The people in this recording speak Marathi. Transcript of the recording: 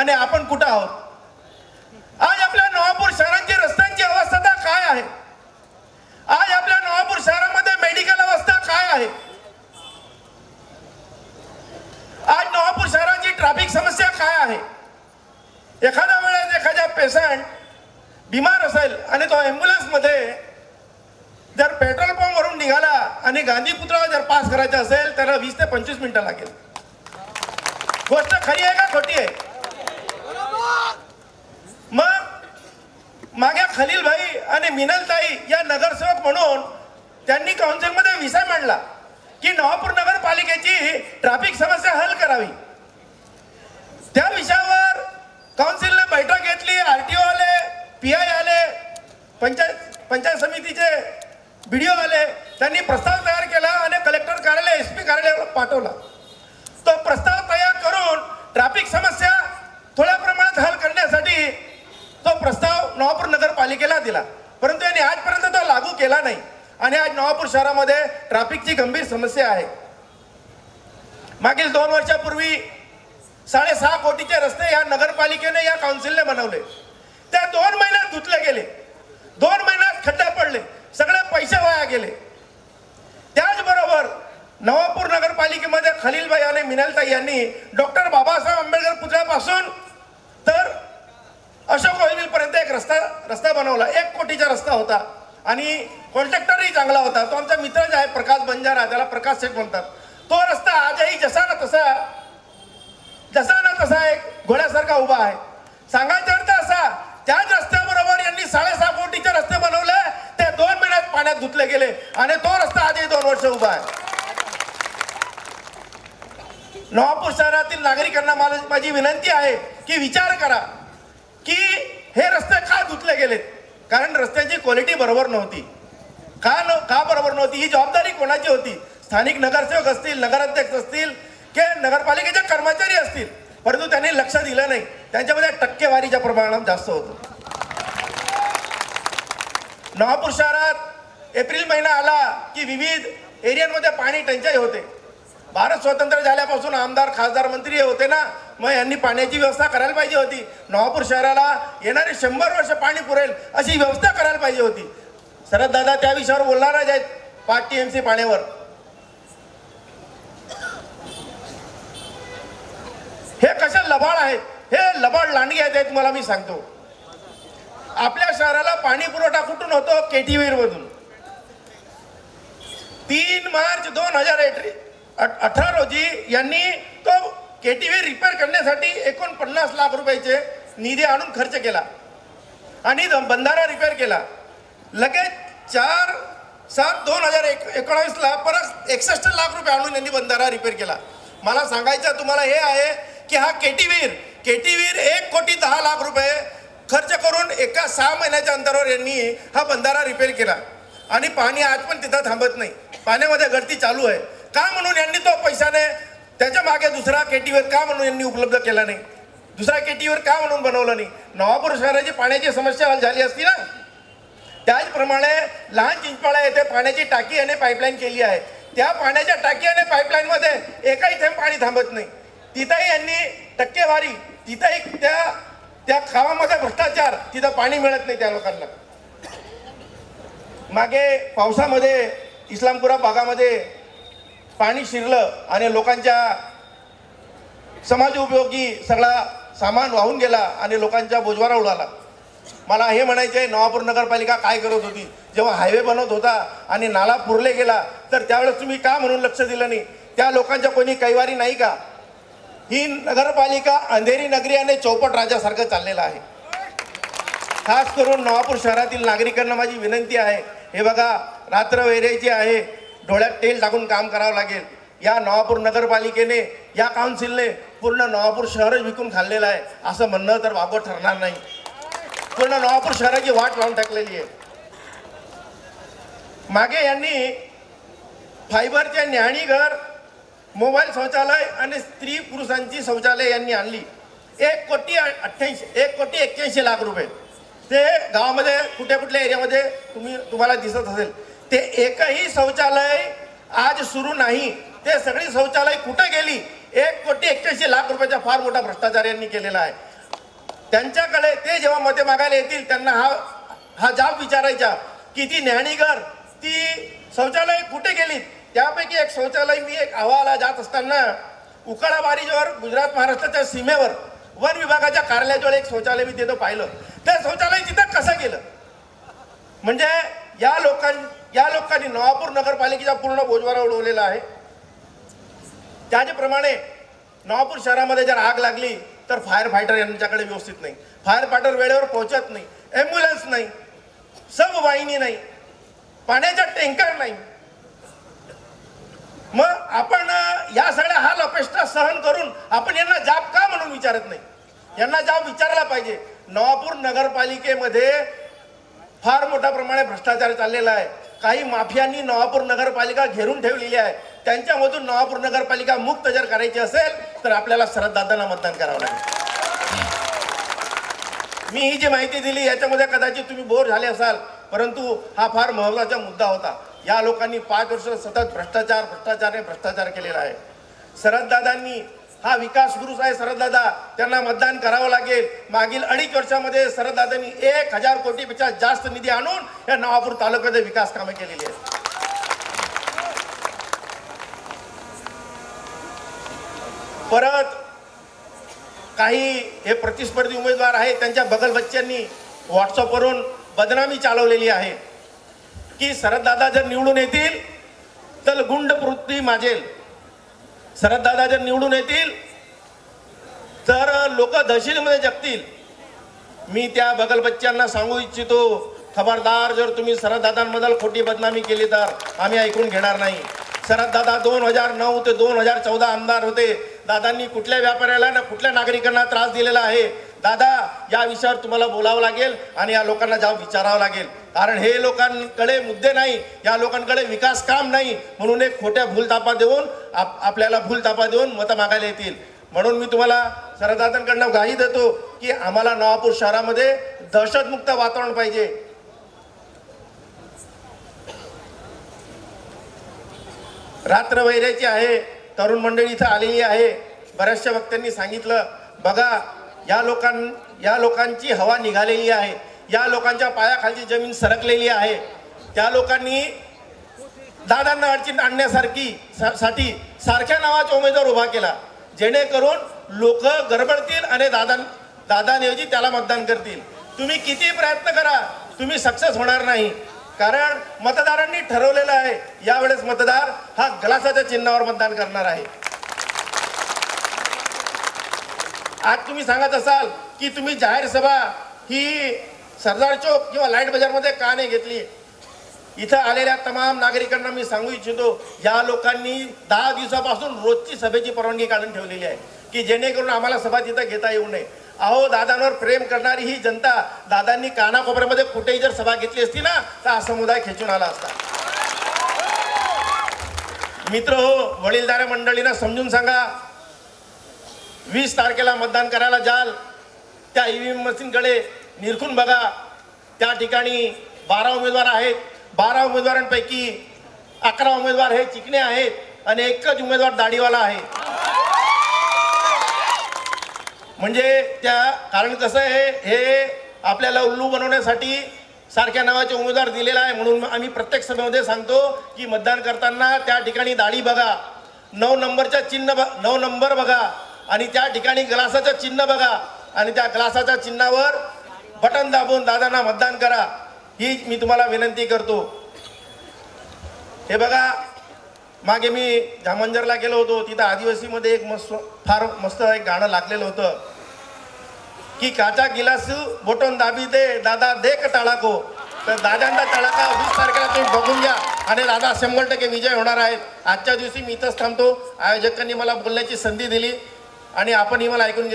आणि आपण कुठं आहोत? आज आपल्या नवापूर शहरांची रस्त्यांची अवस्था काय आहे? आज आपल्या नवापूर शहरामध्ये मेडिकल अवस्था काय आहे? आज नवापूर शहराची ट्रॅफिक समस्या काय आहे? एखाद्या वेळेस एखाद्या पेशंट बिमार असेल आणि तो ॲम्ब्युलन्समध्ये जर पेट्रोल पंपवरून निघाला आणि गांधी पुतळा जर पास करायचा असेल तर वीस ते पंचवीस मिनिटं लागेल. गोष्ट खरी आहे का खोटी आहे? मग मागे खलील भाई आणि मिनलताई या नगरसेवक म्हणून त्यांनी काउन्सिलमध्ये विषय मांडला की नवापूर नगरपालिकेची ट्रॅफिक समस्या हल करावी. त्या विषयावर काउन्सिलने बैठक घेतली आर टी ओ आले पी आय आले पंचायत पंचायत समितीचे बी डी ओ आले त्यांनी प्रस्ताव तयार केला आणि कलेक्टर कार्यालय एस पी कार्यालयावर पाठवला. तो प्रस्ताव तयार करून ट्रॅफिक समस्या थोड्या प्रमाणात हल करण्यासाठी तो प्रस्ताव नवापूर नगरपालिकेला दिला. परंतु यांनी आजपर्यंत तो लागू केला नाही. आणि आज नवापूर शहरामध्ये ट्रॅफिकची गंभीर समस्या आहे. मागील दोन वर्षापूर्वी साडेसहा कोटीचे रस्ते या नगरपालिकेने या काउन्सिलने बनवले. त्या दोन महिन्यात धुतले गेले. दोन महिन्यात खड्डा पडले. सगळे पैसे वाया गेले. त्याचबरोबर नवापूर नगरपालिकेमध्ये खलीलबाई आणि मिनलताई यांनी डॉक्टर बाबासाहेब आंबेडकर पुतळ्यापासून तर अशोक पर्यंत एक रस्ता रस्ता बनवला. एक कोटीचा रस्ता होता. आणि कॉन्ट्रॅक्टरही चांगला होता. तो आमचा मित्र जे आहे प्रकाश बंजारा त्याला प्रकाश शेठ म्हणतात. तो रस्ता आजही जसा ना तसा जसा ना तसा एक घोड्यासारखा उभा आहे. सांगायचा अर्थ असा त्याच रस्त्याबरोबर यांनी साडेसहा कोटीचे रस्ते बनवले ते दोन महिन्यात पाण्यात धुतले गेले. आणि तो रस्ता आजही दोन वर्ष उभा आहे. नवापूर शहरातील नागरिकांना माझी विनंती आहे की विचार करा की हे रस्ते का धुतले गेलेत? कारण रस्त्याची क्वालिटी बरोबर नव्हती. का न का बरोबर नव्हती? ही जबाबदारी कोणाची होती? स्थानिक नगरसेवक असतील नगराध्यक्ष असतील किंवा नगरपालिकेचे कर्मचारी असतील. परंतु त्यांनी लक्ष दिलं नाही. त्यांच्यामध्ये टक्केवारीच्या प्रमाणात जास्त होतं. नवापूर शहरात एप्रिल महिना आला की विविध एरियांमध्ये पाणी टंचाई होते. भारत स्वतंत्र झाल्यापासून आमदार खासदार मंत्री हे होते ना मग यांनी पाण्याची व्यवस्था करायला पाहिजे होती. नवापूर शहराला येणारे शंभर वर्ष पाणी पुरेल अशी व्यवस्था करायला पाहिजे होती. शरद दादा त्या विषयावर बोलणारच आहेत पाच टी एम सी पाण्यावर. हे कशा लबाड आहेत? हे लबाड लांडगे आहेत तुम्हाला मी सांगतो. आपल्या शहराला पाणी पुरवठा कुठून होतो? केटीवीर मधून. तीन मार्च दोन हजार अठरा रोजी यांनी तो के टी व्ही रिपेअर करण्यासाठी एकोणपन्नास लाख रुपयाचे निधी आणून खर्च केला. आणि बंधारा रिपेअर केला. लगेच चार सात दोन हजार एक एकोणावीसला परत एकसष्ट लाख रुपये आणून यांनी बंधारा रिपेअर केला. मला सांगायचं तुम्हाला हे आहे की हा केटीवीर केटीवीर एक कोटी दहा लाख रुपये खर्च करून एका सहा महिन्याच्या अंतरावर यांनी हा बंधारा रिपेअर केला. आणि पाणी आज पण तिथं थांबत नाही. पाण्यामध्ये गळती चालू आहे. का म्हणून यांनी तो पैशाने त्याच्यामागे दुसरा केटीवर का म्हणून यांनी उपलब्ध केला नाही? दुसरा केटीवर का म्हणून बनवलं नाही? नवापूर शहराची पाण्याची समस्या झाली असती ना? त्याचप्रमाणे लहान चिंचपाळा येथे पाण्याची टाकी आणि पाईपलाईन केली आहे. त्या पाण्याच्या टाकी आणि पाईपलाईनमध्ये एकाही थेंब पाणी थांबत नाही. तिथंही यांनी टक्केवारी तिथंही त्या त्या खावामध्ये भ्रष्टाचार तिथं पाणी मिळत नाही त्या लोकांना. मागे पावसामध्ये इस्लामपुरा भागामध्ये पाणी शिरलं आणि लोकांच्या समाज उपयोगी सगळा सामान वाहून गेला आणि लोकांच्या बोजवारा उडाला. मला हे म्हणायचं आहे नवापूर नगरपालिका काय करत होती? जेव्हा हायवे बनवत होता आणि नाला पुरले गेला तर त्यावेळेस तुम्ही का म्हणून लक्ष दिलं नाही? त्या लोकांच्या कोणी कैवारी नाही का? ही नगरपालिका अंधेरी नगरी आणि चौपट राजासारखं चाललेलं आहे. खास करून नवापूर शहरातील नागरिकांना माझी विनंती आहे. हे बघा रात्र वैरायची आहे. डोळ्यात तेल टाकून काम करावं लागेल. या नवापूर नगरपालिकेने या काउन्सिलने पूर्ण नवापूर शहरच विकून खाल्लेलं आहे. असं म्हणणं तर बाबत ठरणार नाही. पूर्ण नवापूर शहराची वाट लावून टाकलेली आहे. मागे यांनी फायबरचे न्याणी मोबाईल शौचालय आणि स्त्री पुरुषांची शौचालय यांनी आणली. एक कोटी अठ्ठ्याऐंशी एक कोटी एक्क्याऐंशी लाख रुपये. ते गावामध्ये कुठे कुठल्या एरियामध्ये तुम्ही तुम्हाला दिसत असेल. ते एकही शौचालय आज सुरू नाही. ते सगळी शौचालय कुठे गेली? एक कोटी एक्क्याऐंशी लाख रुपयाचा फार मोठा भ्रष्टाचार यांनी केलेला आहे. त्यांच्याकडे ते जेव्हा मते मागायला येतील त्यांना हा हा जाब विचारायचा की ती न्याणीघर ती शौचालय कुठे गेली? त्यापैकी एक शौचालय मी एक अहवाला जात असताना उकाळा बारीजवर गुजरात महाराष्ट्राच्या सीमेवर वन विभागाच्या कार्यालयाजवळ एक शौचालय मी तिथं पाहिलं. ते शौचालय तिथं कसं गेलं? म्हणजे या लोकां या लोकांनी नवापूर नगरपालिकेचा पूर्ण बोजवारा उडवलेला आहे. त्याचप्रमाणे नवापूर शहरामध्ये जर आग लागली तर फायर फायटर यांच्याकडे व्यवस्थित नाही. फायर फायटर वेळेवर पोहोचत नाही. ॲम्ब्युलन्स नाही. सब वाहिनी नाही. पाण्याचा टँकर नाही. मग आपण या सगळ्या हाल लपेष्टा सहन करून आपण यांना जाब का म्हणून विचारत नाही? यांना जाब विचारला पाहिजे. नवापूर नगरपालिकेमध्ये फार मोठ्या प्रमाणे भ्रष्टाचार चाललेला आहे. काही माफियांनी नवापूर नगरपालिका घेरून ठेवलेली आहे. त्यांच्यामधून नवापूर नगरपालिका मुक्त जर करायची असेल तर आपल्याला शरददादांना मतदान करावं लागेल. मी ही जी माहिती दिली याच्यामध्ये कदाचित तुम्ही बोर झाले असाल परंतु हा फार महत्त्वाचा मुद्दा होता. या लोकांनी पाच वर्ष सतत भ्रष्टाचार भ्रष्टाचार भ्रष्टाचार केलेला आहे. शरददादांनी हा विकास गुरुच आहे शरददादा त्यांना मतदान करावं लागेल. मागील अडीच वर्षामध्ये शरददादांनी एक हजार कोटीपेक्षा जास्त निधी आणून या नवापूर तालुक्यामध्ये विकास कामे केलेली आहेत. परत काही हे प्रतिस्पर्धी उमेदवार आहेत. त्यांच्या बगल बच्च्यांनी व्हॉट्सअपवरून बदनामी चालवलेली आहे. की शरददादा जर निवडून येतील तर गुंड वृत्ती माजेल. शरददादा जर निवडून येतील तर लोक दहशतीमध्ये जगतील. मी त्या बगल बच्च्यांना सांगू इच्छितो खबरदार जर तुम्ही शरददादांबद्दल खोटी बदनामी केली तर आम्ही ऐकून घेणार नाही. शरददादा दोन हजार नऊ ते दोन हजार चौदा आमदार होते. दादांनी कुठल्या व्यापाऱ्याला ना कुठल्या नागरिकांना त्रास दिलेला आहे? दादा या विषयावर तुम्हाला बोलावं लागेल आणि या लोकांना जाऊन विचारावं लागेल. कारण हे लोकांकडे मुद्दे नाही या लोकांकडे विकास काम नाही म्हणून एक खोट्या भूलतापा देऊन आप आपल्याला भूलतापा देऊन मतं मागायला येतील. म्हणून मी तुम्हाला शरदादांकडनं गाही देतो की आम्हाला नवापूर शहरामध्ये दहशतमुक्त वातावरण पाहिजे. रात्र वैराची आहे तरुण मंडळी इथं आलेली आहे. बऱ्याचशा वक्त्यांनी सांगितलं बघा या लोकां या लोकांची हवा निघालेली आहे. या लोकांच्या पायाखालची जमीन सरकलेली आहे. त्या लोकांनी दादांना अडचण आणण्यासारखी सा- साठी सारख्या नावाचा उमेदवार उभा केला. जेणेकरून लोक गडबडतील आणि दादा दादांऐवजी त्याला मतदान करतील. तुम्ही किती प्रयत्न करा तुम्ही सक्सेस होणार नाही. कारण मतदारांनी ठरवलेलं आहे यावेळेस मतदार हा ग्लासाच्या चिन्हावर मतदान करणार आहे. आज तुम्ही सांगत असाल की तुम्ही जाहीर सभा ही सरदार चौक किंवा लाइट बाजारमध्ये का नाही घेतली? इथं आलेल्या तमाम नागरिकांना मी सांगू इच्छितो या लोकांनी दहा दिवसापासून रोजची सभेची परवानगी काढून ठेवलेली आहे की जेणेकरून आम्हाला सभा तिथं घेता येऊ नये. अहो दादांवर प्रेम करणारी ही जनता दादांनी कानाकोपऱ्यामध्ये कुठेही जर सभा घेतली असती ना तर हा समुदाय खेचून आला असता. मित्र हो वडीलधाऱ्या मंडळींना समजून सांगा. वीस तारखेला मतदान करायला जाल त्या ई व्ही एम मशीनकडे निरखून बघा. त्या ठिकाणी बारा उमेदवार आहेत. बारा उमेदवारांपैकी अकरा उमेदवार हे चिकणे आहेत आणि एकच उमेदवार दाढीवाला आहे. म्हणजे त्या कारण कसं आहे हे आपल्याला उल्लू बनवण्यासाठी सारख्या नावाचे उमेदवार दिलेला आहे. म्हणून आम्ही प्रत्येक सभेमध्ये सांगतो की मतदान करताना त्या ठिकाणी दाढी बघा. नऊ नंबरच्या चिन्ह ब नऊ नंबर बघा. आणि त्या ठिकाणी ग्लासाचं चिन्ह बघा. आणि त्या ग्लासाच्या चिन्हावर बटन दाबून दादांना मतदान करा. ही मी तुम्हाला विनंती करतो. हे बघा मागे मी धामंजरला गेलो होतो. तिथं आदिवासीमध्ये एक मस्त फार मस्त एक गाणं लागलेलं होतं. की काचा गिलास बोटून दाबी दे दादा दे का टाळाको तर दादांचा तळाका वीस तारखेला तुम्ही बघून घ्या. आणि दादा शंभर टक्के विजय होणार आहेत आजच्या दिवशी मी इथंच थांबतो. आयोजकांनी मला बोलण्याची संधी दिली. आणि आपणही मला ऐकून